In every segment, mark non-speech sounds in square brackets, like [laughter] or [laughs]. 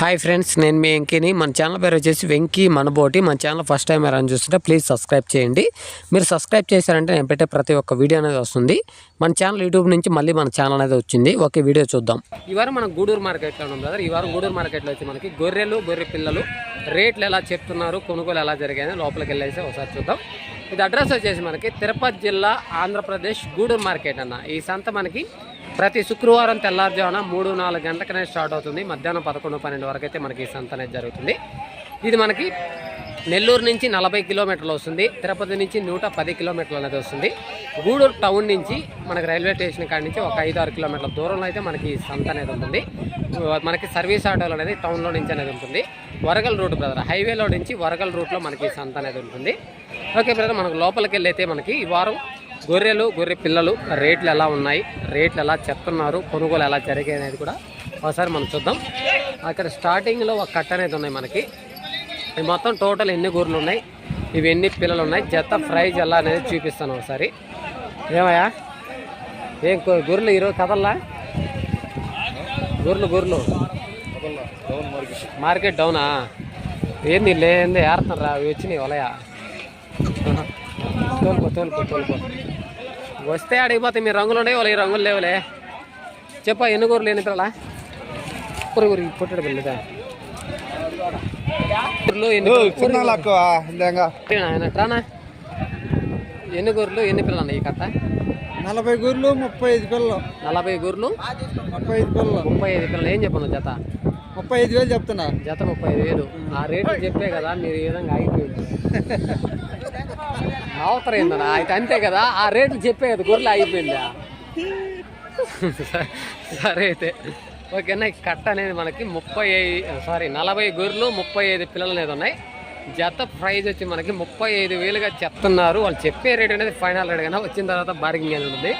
Hi friends నేను మీ వెంకీని. మన channel పేరు వచ్చేసి వెంకీ మనబోటి. మన ఛానల్ ఫస్ట్ టైం ఎవరైనా చూస్తుంటే ప్లీజ్ సబ్స్క్రైబ్ చేయండి. మీరు సబ్స్క్రైబ్ చేశారంటే నేను పెట్టే ప్రతి ఒక్క వీడియో అనేది వస్తుంది. మన ఛానల్ యూట్యూబ్ నుంచి మళ్ళీ మన ఛానల్ అనేది వచ్చింది. ఓకే వీడియో చూద్దాం. ఈ వారం మనం గూడూరు మార్కెట్లో ఉన్నాం బ్రదర్ ఈ వారం గూడూరు మార్కెట్లో వచ్చి మనకి గొర్రెలు గొర్రె పిల్లలు రేట్లు ఎలా చెప్తున్నారు కొనుగోలు ఎలా జరిగాయని లోపలికి వెళ్ళేసి ఒకసారి చూద్దాం. ఇది అడ్రస్ వచ్చేసి మనకి తిరుపతి జిల్లా ఆంధ్రప్రదేశ్ గూడూరు మార్కెట్ అన్న. ఈ సంత మనకి ప్రతి శుక్రవారం తెల్లారుజామున మూడు నాలుగు గంటలకనే స్టార్ట్ అవుతుంది. మధ్యాహ్నం పదకొండు పన్నెండు వరకు అయితే మనకి ఈ సంత అనేది జరుగుతుంది. ఇది మనకి నెల్లూరు నుంచి నలభై కిలోమీటర్లు వస్తుంది. తిరుపతి నుంచి నూట పది కిలోమీటర్లు అనేది వస్తుంది. గూడూరు టౌన్ నుంచి మనకి రైల్వే స్టేషన్ కాడి నుంచి ఒక ఐదు ఆరు కిలోమీటర్ల దూరంలో అయితే మనకి ఈ సంత అనేది ఉంటుంది. మనకి సర్వీస్ ఆటోలు అనేది టౌన్లో నుంచి అనేది ఉంటుంది. వరగల్ రూట్ బ్రదర్ హైవేలో నుంచి వరగల్ రూట్లో మనకి ఈ సంత అనేది ఉంటుంది. ఓకే బ్రదర్ మనకు లోపలికి వెళ్ళైతే మనకి ఈ వారం గొర్రెలు గొర్రె పిల్లలు రేట్లు ఎలా ఉన్నాయి రేట్లు ఎలా చెప్తున్నారు కొనుగోలు ఎలా జరిగాయి అనేది కూడా ఒకసారి మనం చూద్దాం. అక్కడ స్టార్టింగ్లో ఒక కట్ట అనేది ఉన్నాయి మనకి. ఇది మొత్తం టోటల్ ఎన్ని గొర్రెలు ఉన్నాయి ఇవి ఎన్ని పిల్లలు ఉన్నాయి జత ప్రైజ్ ఎలా అనేది చూపిస్తాను ఒకసారి. ఏమయ్యా? ఏం గొర్రెలు ఈరోజు కదల్లా? గొర్రెలు గొర్రెలు. మార్కెట్. డౌనా? ఏంది లేదే ఏరుతున్నారా అవి వచ్చినాయి వలయా? తోలుకో తోలుకో తోలుకో. వస్తే అడిగిపోతే మీ రంగులు ఉన్నాయి వాళ్ళ ఈ రంగులు లేవులే. చెప్పా ఎన్ని గొర్రెలు ఎన్ని పిల్లలా? ఊరి ఊరి పుట్టడు పిల్లదా గొర్రెలు ఎన్ని గొర్రెలు ఎన్ని పిల్లలు ఉన్నాయి ఈ కట్ట నలభై గూర్లు ముప్పై ఐదు పిల్లలు. నలభై గొర్రెలు ముప్పై ఐదు పిల్లలు. ముప్పై ఐదు పిల్లలు. ఏం చెప్పను జత? ముప్పై ఐదు వేలు చెప్తున్నా. జత ముప్పై ఐదు వేలు. ఆ రేటు చెప్పే కదా మీరు ఈ విధంగా ఆగిపోయింది. [laughs] అవతరం ఏందన్నా అయితే అంతే కదా ఆ రేట్లు చెప్పే కదా గొర్రెలు ఆగిపోయిందా సరే అయితే ఓకేనా? కట్ట అనేది మనకి ముప్పై ఐదు సారీ నలభై గొర్రెలు ముప్పై ఐదు పిల్లలు అనేది ఉన్నాయి. జత ప్రైజ్ వచ్చి మనకి ముప్పై ఐదు వేలుగా చెప్తున్నారు. వాళ్ళు చెప్పే రేట్ అనేది ఫైనల్ రేట్ కానీ వచ్చిన తర్వాత బార్గింగ్ అనేది ఉంది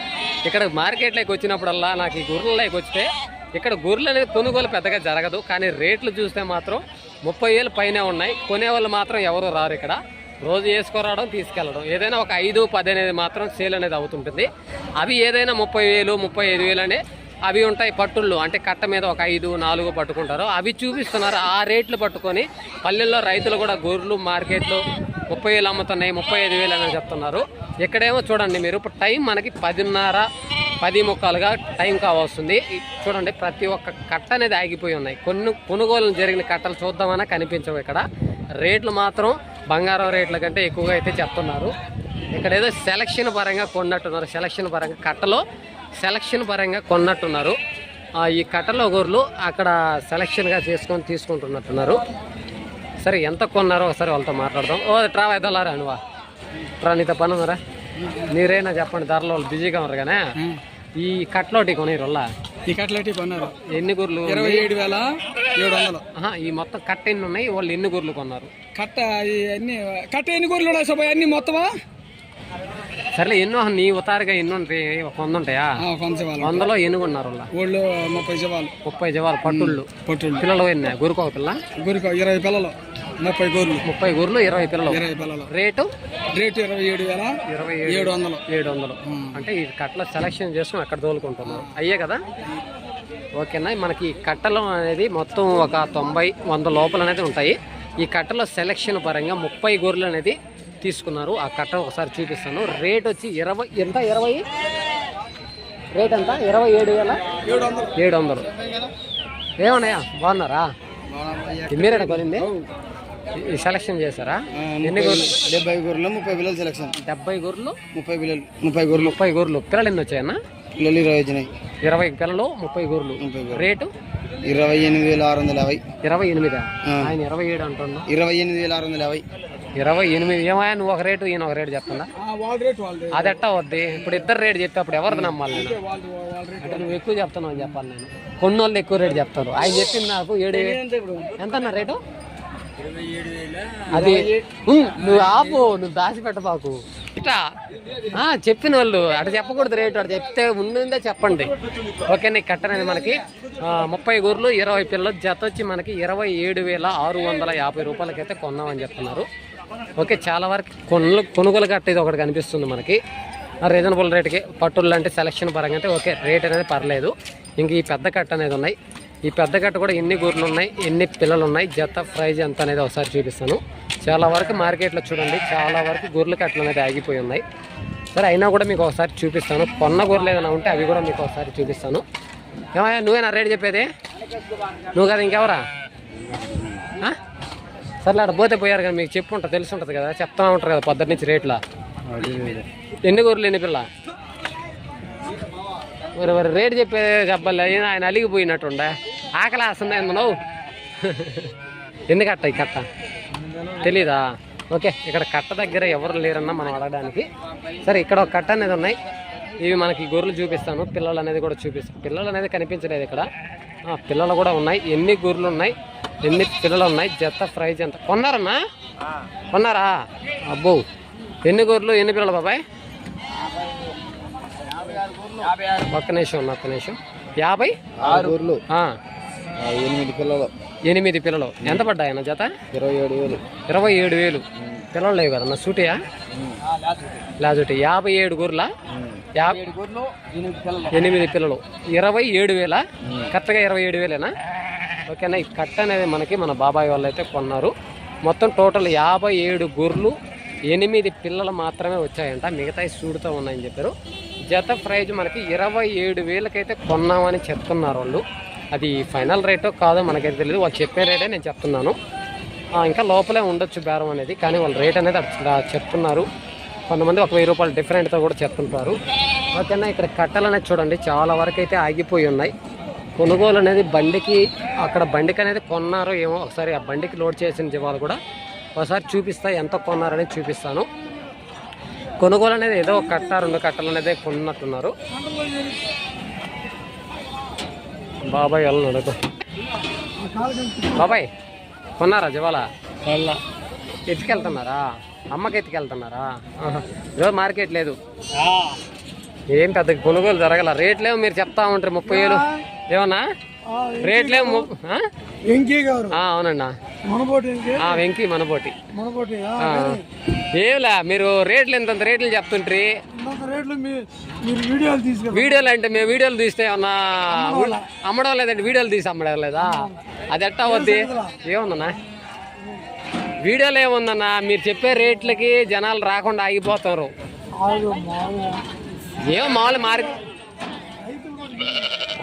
ఇక్కడ మార్కెట్లోకి వచ్చినప్పుడల్లా నాకు ఈ గొర్రెలలోకి వస్తే ఇక్కడ గొర్రెలు అనేది కొనుగోలు పెద్దగా జరగదు. కానీ రేట్లు చూస్తే మాత్రం ముప్పై వేలు పైనే ఉన్నాయి. కొనే వాళ్ళు మాత్రం ఎవరు రారు ఇక్కడ. రోజు వేసుకురావడం తీసుకెళ్ళడం. ఏదైనా ఒక ఐదు పది అనేది మాత్రం సేల్ అనేది అవుతుంటుంది. అవి ఏదైనా ముప్పై వేలు ముప్పై ఐదు వేలు అనే అవి ఉంటాయి పట్టుళ్ళు. అంటే కట్ట మీద ఒక ఐదు నాలుగు పట్టుకుంటారు. అవి చూపిస్తున్నారు. ఆ రేట్లు పట్టుకొని పల్లెల్లో రైతులు కూడా గొర్రెలు మార్కెట్లు ముప్పై వేలు అమ్ముతున్నాయి ముప్పై ఐదు వేలు అని చెప్తున్నారు. ఇక్కడేమో చూడండి మీరు. ఇప్పుడు టైం మనకి పదిన్నర పది ముక్కాలుగా టైం కావాల్సింది చూడండి ప్రతి ఒక్క కట్ట అనేది ఆగిపోయి ఉన్నాయి. కొన్ని కొనుగోలు జరిగిన కట్టలు చూద్దామన్నా కనిపించవు ఇక్కడ. రేట్లు మాత్రం బంగారం రేట్ల కంటే ఎక్కువగా అయితే చెప్తున్నారు. ఇక్కడ ఏదో సెలక్షన్ పరంగా కొన్నట్టున్నారు. సెలక్షన్ పరంగా కట్టలో సెలక్షన్ పరంగా కొన్నట్టున్నారు. ఈ కట్టలో గొర్రెలు అక్కడ సెలక్షన్గా చేసుకొని తీసుకుంటున్నట్టున్నారు. సరే ఎంత కొన్నారో ఒకసారి వాళ్ళతో మాట్లాడదాం. ఓ ట్రా ఎదలారా నువ్వా? ట్రా నీతో పని ఉందరా మీరైనా చెప్పండి ధరలో వాళ్ళు బిజీగా ఉన్నారు కానీ. ఈ కట్లోటి వల్ల ఈ కట్లెట్టి కొన్నారు. ఎన్ని గొర్రెలు ఇరవై ఏడు వేల ఏడు వందలు. ఈ మొత్తం కట్ట ఎన్ని ఉన్నాయి? వాళ్ళు ఎన్ని గొర్రెలు కొన్నారు? కట్ట అన్ని కట్ట ఎన్ని గూర్లు ఉన్నాయి సభ? అన్ని మొత్తమా? సరేలే ఎన్నో నీ ఉతారుగా ఎన్ని వంద ఉంటాయా? వందలో ఎన్ని వాళ్ళ. వాళ్ళు ముప్పై జవాలు. ముప్పై జవాలు పట్టుళ్ళు. పట్టుళ్ళు. పిల్లలు ఎన్ని? గురుకు పిల్ల? గురికి ఇరవై పిల్లలు. ముప్పై గూర్లు. ముప్పై గొర్రెలు ఇరవై పిల్లలు. ఇరవై పిల్లలు. రేటు? రేటు ఇరవై ఏడు వేల ఇరవై ఏడు వందలు. ఏడు వందలు. అంటే ఈ కట్టల సెలక్షన్ చేసుకుని అక్కడ తోలుకుంటున్నారు అయ్యే కదా? ఓకేనా? మనకి కట్టలు అనేది మొత్తం ఒక తొంభై వంద లోపల అనేది ఉంటాయి. ఈ కట్టలో సెలక్షన్ పరంగా ముప్పై గొర్రెలు అనేది తీసుకున్నారు. ఆ కట్ట ఒకసారి చూపిస్తాను. రేట్ వచ్చి ఇరవై ఎంత? ఇరవై? రేట్ ఎంత? ఇరవై ఏడు వేల ఏడు వందలు. ఏమన్నాయా? బాగున్నారా? మీరేనా కొనింది? సెలక్షన్ చేశారా? ఎన్ని గొర్రెలు డెబ్బై గొర్రెలు ముప్పై పిల్లలు సెలక్షన్ డెబ్బై గొర్రెలు ముప్పై పిల్లలు ముప్పై గొర్రెలు ముప్పై గొర్రెలు పిల్లలు ఎన్ని వచ్చాయన్నా? పిల్లలు ఇరవై వచ్చినాయి. ఇరవై పిల్లలు ముప్పై గొర్రెలు. రేటు? ఇరవై ఎనిమిది వేల ఆరు వందల యాభై ఇరవై ఎనిమిదా. ఆయన ఇరవై ఏడు అంటున్నా ఇరవై ఎనిమిది వేల ఆరు వందల యాభై ఇరవై ఎనిమిది ఏమయ్యా నువ్వు ఒక రేటు ఈయన ఒక రేటు చెప్తున్నా. అది ఎట్టా వద్ది? ఇప్పుడు ఇద్దరు రేటు చెప్తే అప్పుడు ఎవరిది నమ్మాలి నేను? అంటే నువ్వు ఎక్కువ చెప్తున్నావు అని చెప్పాలి నేను. కొన్ని వాళ్ళు ఎక్కువ రేటు చెప్తారు. ఆయన చెప్పింది నాకు ఏడు ఎంత అన్న రేటు? అది నువ్వు ఆపు నువ్వు దాచిపెట్టబాకు. ఇట్లా? చెప్పిన వాళ్ళు అటు చెప్పకూడదు రేటు అటు చెప్తే ఉండిందే చెప్పండి. ఓకే నీకు కట్టనది మనకి ముప్పై గొర్రెలు ఇరవై పిల్లలు జత వచ్చి మనకి ఇరవై ఏడు వేల ఆరు వందల యాభై రూపాయలకైతే కొన్నామని చెప్తున్నారు. ఓకే చాలా వరకు కొనుగోలు కొనుగోలు కట్ట ఇది ఒకటి కనిపిస్తుంది మనకి. రీజనబుల్ రేట్కి పట్టులు అంటే సెలక్షన్ పరంగా అయితే ఓకే రేట్ అనేది పర్లేదు. ఇంక ఈ పెద్ద కట్ట అనేది ఉన్నాయి. ఈ పెద్ద కట్ట కూడా ఎన్ని గూర్లు ఉన్నాయి ఎన్ని పిల్లలు ఉన్నాయి జత ప్రైజ్ ఎంత అనేది ఒకసారి చూపిస్తాను. చాలా వరకు మార్కెట్లో చూడండి చాలా వరకు గొర్రెల కట్టలు అనేది ఆగిపోయి ఉన్నాయి. సరే అయినా కూడా మీకు ఒకసారి చూపిస్తాను. కొన్న గొర్రెలు ఏదైనా ఉంటే అవి కూడా మీకు ఒకసారి చూపిస్తాను. ఏమయ్యా నువ్వేనా రేట్ చెప్పేది? నువ్వు కదా ఇంకెవరా? సర్లే అక్కడ పోతే పోయారు కానీ మీకు చెప్పు ఉంటుంది తెలిసి ఉంటుంది కదా చెప్తా ఉంటారు కదా పొద్దున్న నుంచి రేట్లా. ఎన్ని గొర్రెలు ఎన్ని పిల్ల? మరి మరి రేటు చెప్పే చెప్పాలి ఆయన అలిగిపోయినట్టుండే. ఆకలి వేస్తుంది నువ్వు? ఎన్ని కట్ట ఈ కట్ట? తెలీదా? ఓకే ఇక్కడ కట్ట దగ్గర ఎవరు లేరన్నా మనం అడగడానికి. సరే ఇక్కడ ఒక కట్ట అనేది ఉన్నాయి. ఇవి మనకి గొర్రెలు చూపిస్తాను. పిల్లలు అనేది కూడా చూపిస్తాను పిల్లలు అనేది కనిపించలేదు ఇక్కడ. ఆ, పిల్లలు కూడా ఉన్నాయి. ఎన్ని గొర్రెలు ఉన్నాయి? ఎన్ని పిల్లలు ఉన్నాయి? జత ప్రైజ్ ఎంత? కొన్నారన్నా? కొన్నారా? అబ్బో ఎన్ని గొర్రెలు ఎన్ని పిల్లలు బాబాయ్? ఒక్క నిమిషం ఒక్క నిమిషం. యాభై? ఆరు ఆ, ఎనిమిది పిల్లలు. ఎనిమిది పిల్లలు. ఎంత పడ్డాయన్న జత? ఇరవై ఏడు వేలు. ఇరవై ఏడు వేలు. పిల్లలు లేవు కదన్న సూటియా? లాజుటి యాభై ఏడు గొర్రెల? ఎనిమిది పిల్లలు. ఎనిమిది పిల్లలు. ఇరవై ఏడు వేల? కరెక్ట్గా ఇరవై ఏడు వేలేనా? ఓకేనా ఈ కట్ట అనేది మనకి మన బాబాయ్ వాళ్ళు అయితే కొన్నారు. మొత్తం టోటల్ యాభై ఏడు గొర్రెలు ఎనిమిది పిల్లలు మాత్రమే వచ్చాయంట. మిగతాయి సూడుతూ ఉన్నాయని చెప్పారు. జత ప్రైజ్ మనకి ఇరవై ఏడు వేలకైతే కొన్నామని చెప్తున్నారు వాళ్ళు. అది ఫైనల్ రేటో కాదో మనకైతే తెలియదు వాళ్ళు చెప్పే రేటే నేను చెప్తున్నాను. ఇంకా లోపలే ఉండొచ్చు బేరం అనేది కానీ వాళ్ళు రేట్ అనేది చెప్తున్నారు. కొంతమంది ఒక వెయ్యి రూపాయలు డిఫరెంట్తో కూడా చెప్తుంటారు. ఓకేనా ఇక్కడ కట్టలు అనేది చూడండి చాలా వరకు అయితే ఆగిపోయి ఉన్నాయి. కొనుగోలు అనేది బండికి అక్కడ బండికి అనేది కొన్నారో ఏమో ఒకసారి ఆ బండికి లోడ్ చేసిన జీవాలు కూడా ఒకసారి చూపిస్తా ఎంత కొన్నారనేది చూపిస్తాను. కొనుగోలు అనేది ఏదో ఒక కట్ట రెండు కట్టలు అనేది కొన్నట్టున్నారు. బాబాయ్ వెళ్ళను అడుగు బాబాయ్ కొన్నారా జీవాల? ఎత్తుకెళ్తున్నారా? అమ్మకి ఎత్తుకెళ్తున్నారా. ఈరోజు మార్కెట్ లేదు. ఏం పెద్ద కొనుగోలు జరగల. రేట్లేమో మీరు చెప్తా ఉంటారు ముప్పై వేలు ఏమన్నా? రేట్లేమో అవునన్నా. మనబోటి వెంకీ? మనబోటి. మనబోటి. ఏంలా మీరు రేట్లు ఎంత రేట్లు చెప్తుంట్రి వీడియోలు అంటే మేము వీడియోలు తీస్తే ఏమన్నా అమ్మడం లేదంటే వీడియోలు తీసి అమ్మడం లేదా అది ఎట్టా వద్ది ఏముందన్నా? వీడియోలో ఏముందన్నా? మీరు చెప్పే రేట్లకి జనాలు రాకుండా ఆగిపోతారు. ఏమో మామూలు మారి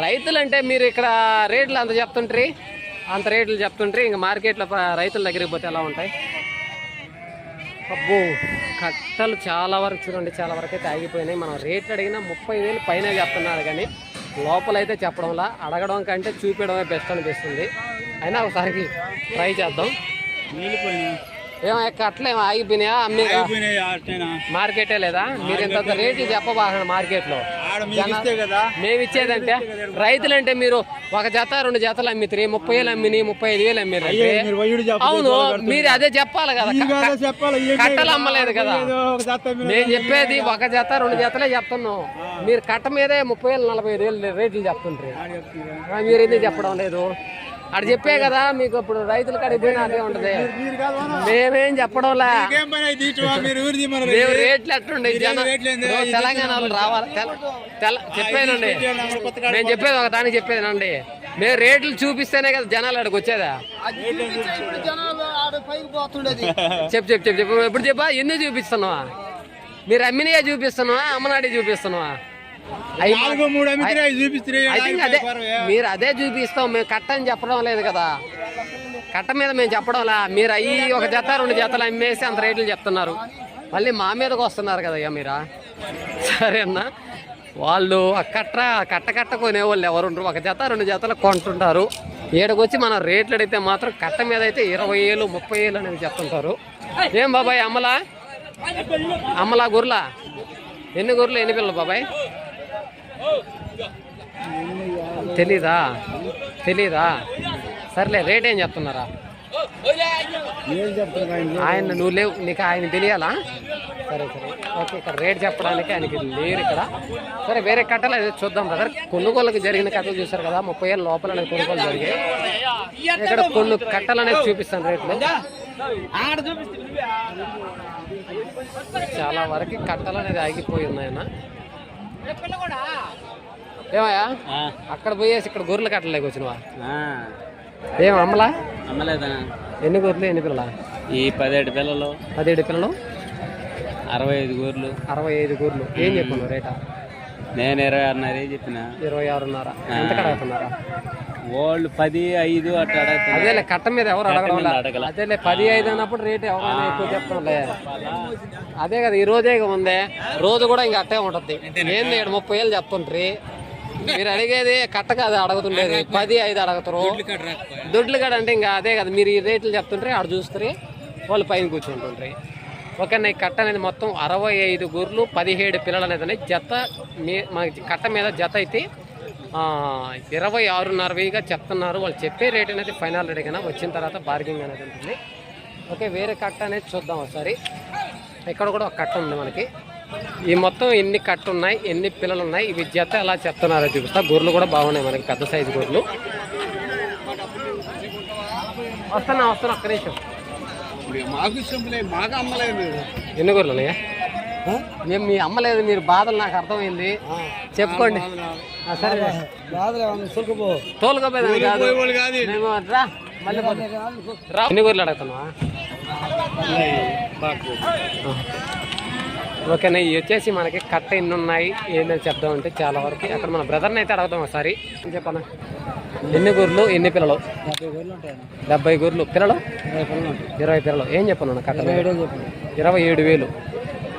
రైతులు అంటే మీరు ఇక్కడ రేట్లు అంత చెప్తుంటారు అంత రేట్లు చెప్తుంటారు ఇంకా మార్కెట్లో రైతుల దగ్గరికి పోతే ఎలా ఉంటాయి? అబ్బో కట్టలు చాలా వరకు చూడండి చాలా వరకు అయితే ఆగిపోయినాయి. మనం రేట్లు అడిగినా ముప్పై వేలు పైన చెప్తున్నారు కానీ లోపలైతే చెప్పడంలా. అడగడం కంటే చూపించడమే బెస్ట్ అనిపిస్తుంది. అయినా ఒకసారికి ట్రై చేద్దాం. ఏమో కట్టలు ఏమో ఆగిపోయినాయా? అమ్మి మార్కెటే లేదా? మీరు ఇంత రేట్లు చెప్పబాకండి మార్కెట్లో. మేము ఇచ్చేదంటే రైతులంటే మీరు ఒక జత రెండు జతలు అమ్మితే ముప్పై వేలు అమ్మిని ముప్పై ఐదు వేలు అమ్మిరు అవును మీరు అదే చెప్పాలి కదా. కట్టలు అమ్మలేదు కదా. నేను చెప్పేది ఒక జత రెండు జతలే చెప్తున్నాం. మీరు కట్ట మీదే ముప్పై వేలు నలభై ఐదు వేలు రేట్లు చెప్తుంటారు మీరు ఎందుకు చెప్పడం లేదు? అక్కడ చెప్పే కదా మీకు ఇప్పుడు రైతుల కాడికి పోయినా అదే ఉంటది. మేమేం చెప్పడంలా. రేట్లు ఎట్లుండే జనం రేట్లు ఏంది? ఇప్పుడు తెలంగాణ వాళ్ళు రావాలి. చెప్పేనండి. నేను చెప్పేది ఒక దానికి చెప్పేదండి మేము రేట్లు చూపిస్తేనే కదా జనాలు అక్కడికి వచ్చేదా? [laughs] చెప్పు చెప్పు చెప్పు చెప్పు. ఎప్పుడు చెప్పా? ఎన్ని చూపిస్తున్నావా? మీరు అమ్మినయే చూపిస్తున్నావా? అమ్మనాడి చూపిస్తున్నావా? మీరు అదే చూపిస్తాం. మేము కట్ట అని చెప్పడం లేదు కదా. కట్ట మీద మేము చెప్పడంలా. మీరు అయ్యి ఒక జత రెండు జతలు అమ్మేసి అంత రేట్లు చెప్తున్నారు. మళ్ళీ మా మీదకి వస్తున్నారు కదా ఇక మీరా? సరే అన్న. వాళ్ళు ఆ కట్ట కట్ట కట్ట కొనేవాళ్ళు ఎవరు ఉండరు. ఒక జత రెండు జతలు కొంటుంటారు. ఏడకొచ్చి మనం రేట్లు అడిగితే మాత్రం కట్ట మీద అయితే ఇరవై ఏళ్ళు ముప్పై ఏళ్ళు అనేది చెప్తుంటారు. ఏం బాబాయ్ అమ్మలా అమ్మలా గుర్లా? ఎన్ని గొర్రెలు ఎన్ని పిల్లలు బాబాయ్? తెలీదా? తెలీదా? సర్లే రేట్ ఏం చెప్తున్నారా? ఆయన? నువ్వు లేవు నీకు ఆయన తెలియాలా? సరే సరే. ఓకే ఇక్కడ రేట్ చెప్పడానికి ఆయనకి లేరు ఇక్కడ. సరే వేరే కట్టలు అయితే చూద్దాం బ్రదర్. కొనుగోలుకి జరిగిన కట్టలు చూసారు కదా ముప్పై ఏళ్ళ లోపల అనేది కొనుగోలు జరిగాయి. ఇక్కడ కొన్ని కట్టలు అనేది చూపిస్తాను రేట్లు. చాలా వరకు కట్టలు అనేది ఆగిపోయి ఉన్నాయన్న ఏమయ్యా? అక్కడ పోయేసి ఇక్కడ గొర్రెలు కట్టలేక వచ్చినవా? ఆ, ఏం అమ్మలా? అమ్మలేదా? ఎన్ని గొర్రెలు ఎన్ని పిల్లల? ఈ పదిహేడు పిల్లలు. పదిహేడు పిల్లలు? అరవై ఐదు గూర్లు అరవై ఐదు గొర్రెలు. ఏం చెప్పాను రేటా? నేను ఇరవై ఆరున్నర చెప్పిన. ఇరవై ఆరున్నర. ఎంత కడుగుతున్నారా? వాళ్ళు పది ఐదు అట్లా అదేలే కట్ట మీద ఎవరు అడగడం. అదేలే పది ఐదు అన్నప్పుడు రేట్ ఎవరైనా ఎక్కువ చెప్తాంలే. అదే కదా ఈ రోజే ఉందే. రోజు కూడా ఇంకా అట్టే ఉంటుంది. ఏంది ఇక్కడ ముప్పై ఏళ్ళు చెప్తుండ్రి? మీరు అడిగేది కట్ట కాదు అడుగుతుండేది. పది ఐదు అడుగుతారు దొడ్లు కాడ అంటే ఇంకా అదే కదా మీరు ఈ రేట్లు చెప్తుండ్రి ఆడ చూస్తారు వాళ్ళు పైన కూర్చుంటుండ్రి. ఓకే ఈ కట్ట అనేది మొత్తం అరవై ఐదు గుర్లు పదిహేడు పిల్లలు అనేది. జత మీ మనకి కట్ట మీద జత అయితే ఇరవై ఆరున్నర వెయ్యిగా చెప్తున్నారు. వాళ్ళు చెప్పే రేట్ అనేది ఫైనల్ రేట్ కన్నా వచ్చిన తర్వాత బార్గింగ్ అనేది ఉంటుంది. ఓకే వేరే కట్ట అనేది చూద్దాం ఒకసారి. ఇక్కడ కూడా ఒక కట్ట ఉంది మనకి. ఈ మొత్తం ఎన్ని కట్ట ఉన్నాయి ఎన్ని పిల్లలు ఉన్నాయి ఇవి జత ఎలా చెప్తున్నారో చూపిస్తా. గొర్రెలు కూడా బాగున్నాయి మనకి పెద్ద సైజు గొర్రెలు. వస్తున్నా వస్తున్నా ఒక్క నిమిషం. ఎన్ని గొర్రెలు ఉన్నాయా? మేము మీ అమ్మలేదు మీరు బాధలు నాకు అర్థమైంది. చెప్పుకోండి. ఆ, సరే. సుల్కపో. తోలుకోపోయేది కాదు. వాళ్ళు కాదు. మేము రా మళ్ళీ పోదాం. రా. ఎన్ని గొర్రెలు అడుగుతున్నావా? ఓకేనా ఇవి వచ్చేసి మనకి కట్ట ఎన్ని ఉన్నాయి ఏంటని చెప్దామంటే చాలా వరకు. అక్కడ మన బ్రదర్ని అయితే అడుగుదాం ఒకసారి. ఏం చెప్పనా? ఎన్ని గొర్రెలు ఎన్ని పిల్లలు? డెబ్బై గొర్రెలు పిల్లలు? ఇరవై పిల్లలు ఏం చెప్పను కట్ట? ఇరవై ఏడు వేలు.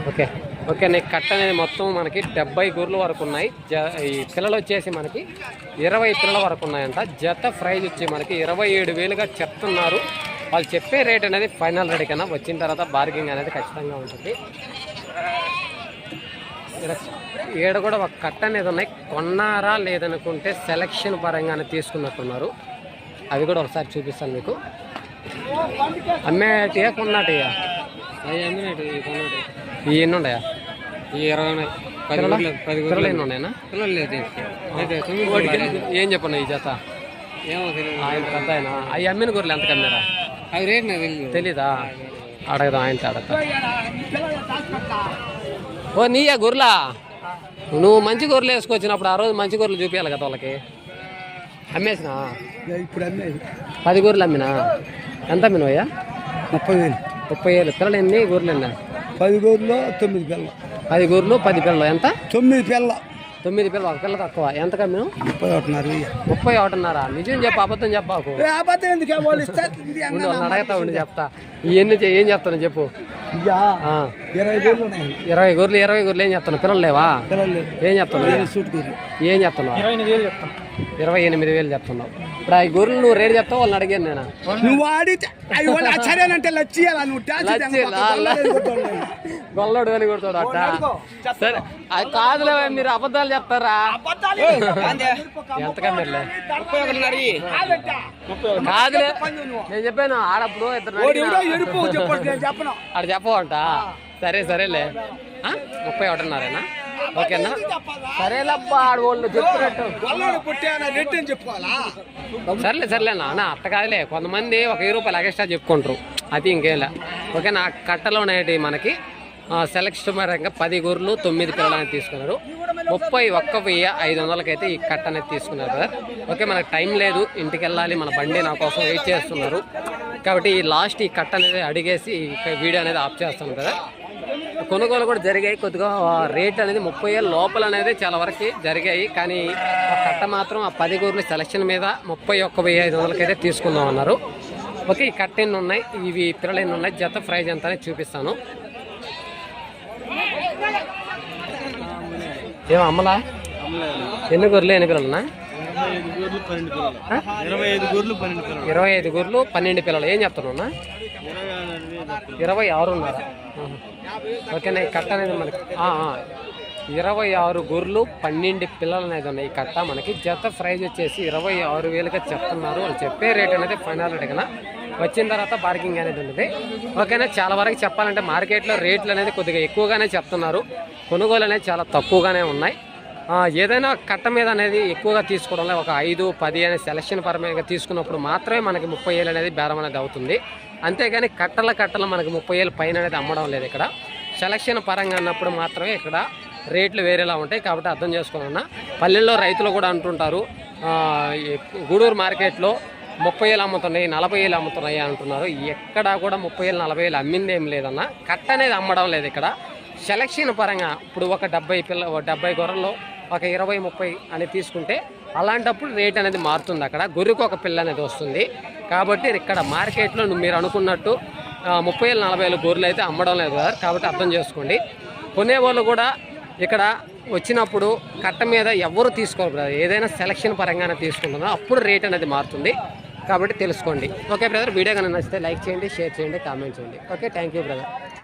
ఓకే. ఓకే నీకు కట్ట అనేది మొత్తం మనకి డెబ్బై గొర్రెల వరకు ఉన్నాయి. జ ఈ పిల్లలు వచ్చేసి మనకి ఇరవై పిల్లల వరకు ఉన్నాయంట. జత ప్రైజ్ వచ్చి మనకి ఇరవై ఏడు వేలుగా చెప్తున్నారు. వాళ్ళు చెప్పే రేట్ అనేది ఫైనల్ రేట్ కన్నా వచ్చిన తర్వాత బార్గింగ్ అనేది ఖచ్చితంగా ఉంటుంది. ఈడ- కూడా ఒక కట్ట అనేది ఉన్నాయి. కొన్నారా లేదనుకుంటే సెలక్షన్ పరంగానే తీసుకున్నట్టున్నారు. అవి కూడా ఒకసారి చూపిస్తాను మీకు. అమ్మేటియా కొన్నాటియా అవి అమ్మినట్టు ఈ ఈ ఎన్ని ఉన్నాయా? ఈ ఇరవై ఉన్నాయి. పది పది ఎన్ని పిల్లలు లేదు అయితే ఏం చెప్పను ఈ జత? ఏమో తెలియదు. ఆయన పెద్ద ఆయన. అవి అమ్మిన గొర్రెలు ఎంత కమ్మారా? అవి రేట్ నాకు తెలియదు తెలీదా? అడగదాం ఆయన అడగదా. ఓ నీయా గొర్రెలా? నువ్వు మంచి గొర్రెలు వేసుకొచ్చినప్పుడు ఆ రోజు మంచి గొర్రెలు చూపించాలి కదా వాళ్ళకి? అమ్మేసినా? ఇప్పుడు అమ్మేది. పది గొర్రెలు అమ్మినా? ఎంత అమ్మినవయ్యా? ముప్పై వేలు. ముప్పై ఏళ్ళు పిల్లలు ఎన్ని? గొర్రెలు ఎన్నా? పది గోళ్ళు తొమ్మిది పిల్ల. పది గొర్రెలు పది పిల్లలు. ఎంత? తొమ్మిది పిల్ల. తొమ్మిది పిల్లలు ఒక పిల్ల తక్కువ. ఎంత కమ్మిను ముప్పై ఒకటిన్నర ముప్పై ఒకటిన్నారా. నిజం చెప్పు అబద్ధం చెప్పాకు అబద్ధం ఎందుకు? అడగతా ఉండి చెప్తా. ఇవన్నీ చే- ఏం చెప్తాను చెప్పు. ఆ, ఇరవై ఉన్నాయి. ఇరవై గొర్రెలు ఇరవై గొర్రెలు ఏం చెప్తాను పిల్లలు లేవా? ఏం గీరు ఏం చెప్తాను. ఇరవై ఎనిమిది వేలు చెప్తున్నావు. ఇప్పుడు ఆ గొర్రెలు నువ్వు రేటు చెప్తావు? వాళ్ళని అడిగాను నేను. నువ్వు ఆడితే అవి వాళ్ళు సరేనంటే లచ్చియాల నువ్వు ట్యాక్సీ లచ్చి, లా- గొల్లడు అని కొడతాడు అట్ట. సరే అది కాదులే మీరు అబద్ధాలు చెప్తారా? ఎంత కమ్మర్లే. ముప్పై ఒకటిన్నర ముప్పై ఒకటి కాదులే. నేను చెప్పాను ఆడప్పుడు ఇద్దరు అడిగినా. ఎరుపు చెప్పండి నేను చెప్పను. ఆడ చెప్పవంట. సరే సరేలే. ఆ? ముప్పై ఒకటిన్నారేనా? ఓకేనా? సరేలబ్బా ఆడ వాళ్ళు చెప్పినట్టు. రెడ్డి అని చెప్పుకోవాలా సర్లే సర్లే నాన్న అట్ట కాదులే. కొంతమంది ఒక వెయ్యి రూపాయలు ఎక్స్ట్రా చెప్పుకుంటారు. అది ఇంకేలా ఓకేనా కట్టలో అనేటి మనకి. సెలక్షన్ పరంగా పది గొర్రెలు తొమ్మిది పిల్లలు అనేది తీసుకున్నారు. ముప్పై ఒక్క వెయ్యి ఐదు వందలకైతే ఈ కట్ట అనేది తీసుకున్నారు కదా ఓకే మనకు టైం లేదు. ఇంటికి వెళ్ళాలి. మన బండి నా కోసం వెయిట్ చేస్తున్నారు. కాబట్టి ఈ లాస్ట్ ఈ కట్ట అనేది అడిగేసి ఈ వీడియో అనేది ఆఫ్ చేస్తాను కదా కొనుగోలు కూడా జరిగాయి. కొద్దిగా రేట్ అనేది ముప్పై ఏళ్ళ లోపల అనేది చాలా వరకు జరిగాయి. కానీ ఆ కట్ట మాత్రం ఆ పది గూర్ల సెలక్షన్ మీద ముప్పై ఒక్క వెయ్యి ఐదు వందలకైతే తీసుకుందాం అన్నారు. ఓకే ఈ కట్ట ఎన్ని ఉన్నాయి? ఇవి పిల్లలు ఎన్ని ఉన్నాయి? జత ప్రైజ్ ఎంత అనేది చూపిస్తాను. ఏం అమ్మలా? ఎన్ని గొర్రెలు ఎన్ని పిల్లలున్నా? ఇరవై ఐదు ఇరవై ఐదు గొర్రెలు పన్నెండు పిల్లలు. ఏం చెప్తున్నా ఇరవై ఆరున్నర ఓకేనా ఈ కట్ట అనేది మనకి ఇరవై ఆరు గొర్రెలు పన్నెండు పిల్లలు అనేది ఉన్నాయి కట్ట మనకి. జత ప్రైజ్ వచ్చేసి ఇరవై ఆరు వేలుగా చెప్తున్నారు వాళ్ళు. చెప్పే రేట్ అనేది ఫైనల్ రేట్ వచ్చిన తర్వాత బార్గింగ్ అనేది ఉంటుంది ఓకేనా చాలా వరకు చెప్పాలంటే మార్కెట్లో రేట్లు అనేది కొద్దిగా ఎక్కువగానే చెప్తున్నారు. కొనుగోలు అనేది చాలా తక్కువగానే ఉన్నాయి. ఏదైనా కట్ట మీద అనేది ఎక్కువగా తీసుకోవడంలో ఒక ఐదు పది అనే సెలక్షన్ పరమైన తీసుకున్నప్పుడు మాత్రమే మనకి ముప్పై ఏళ్ళు అనేది బేరం అనేది అవుతుంది. అంతేగాని కట్టల కట్టలు మనకు ముప్పై ఏళ్ళ పైన అనేది అమ్మడం లేదు ఇక్కడ. సెలక్షన్ పరంగా అన్నప్పుడు మాత్రమే ఇక్కడ రేట్లు వేరేలా ఉంటాయి కాబట్టి అర్థం చేసుకోవాలన్నా. పల్లెల్లో రైతులు కూడా అంటుంటారు గూడూరు మార్కెట్లో ముప్పై వేలు అమ్ముతున్నాయి నలభై వేలు అమ్ముతున్నాయి అంటున్నారు. ఎక్కడా కూడా ముప్పై వేలు నలభై వేలు అమ్మింది ఏం లేదన్న. కట్ట అనేది అమ్మడం లేదు ఇక్కడ. సెలక్షన్ పరంగా ఇప్పుడు ఒక డెబ్బై పిల్ల ఒక డెబ్బై గొర్రెల్లో ఒక ఇరవై ముప్పై అని తీసుకుంటే అలాంటప్పుడు రేట్ అనేది మారుతుంది అక్కడ. గొర్రెకు ఒక పిల్ల అనేది వస్తుంది. కాబట్టి ఇక్కడ మార్కెట్లో నువ్వు మీరు అనుకున్నట్టు ముప్పై వేలు నలభై వేలు గొర్రెలు అయితే అమ్మడం లేదు కదా కాబట్టి అర్థం చేసుకోండి. కొనేవాళ్ళు కూడా ఇక్కడ వచ్చినప్పుడు కట్ట మీద ఎవరు తీసుకోరు బ్రదర్ ఏదైనా సెలక్షన్ పరంగానే తీసుకుంటున్నారో. అప్పుడు రేట్ అనేది మారుతుంది. కాబట్టి తెలుసుకోండి. ఓకే బ్రదర్ వీడియో కనుక నచ్చితే లైక్ చేయండి షేర్ చేయండి కామెంట్ చేయండి. Okay thank you brother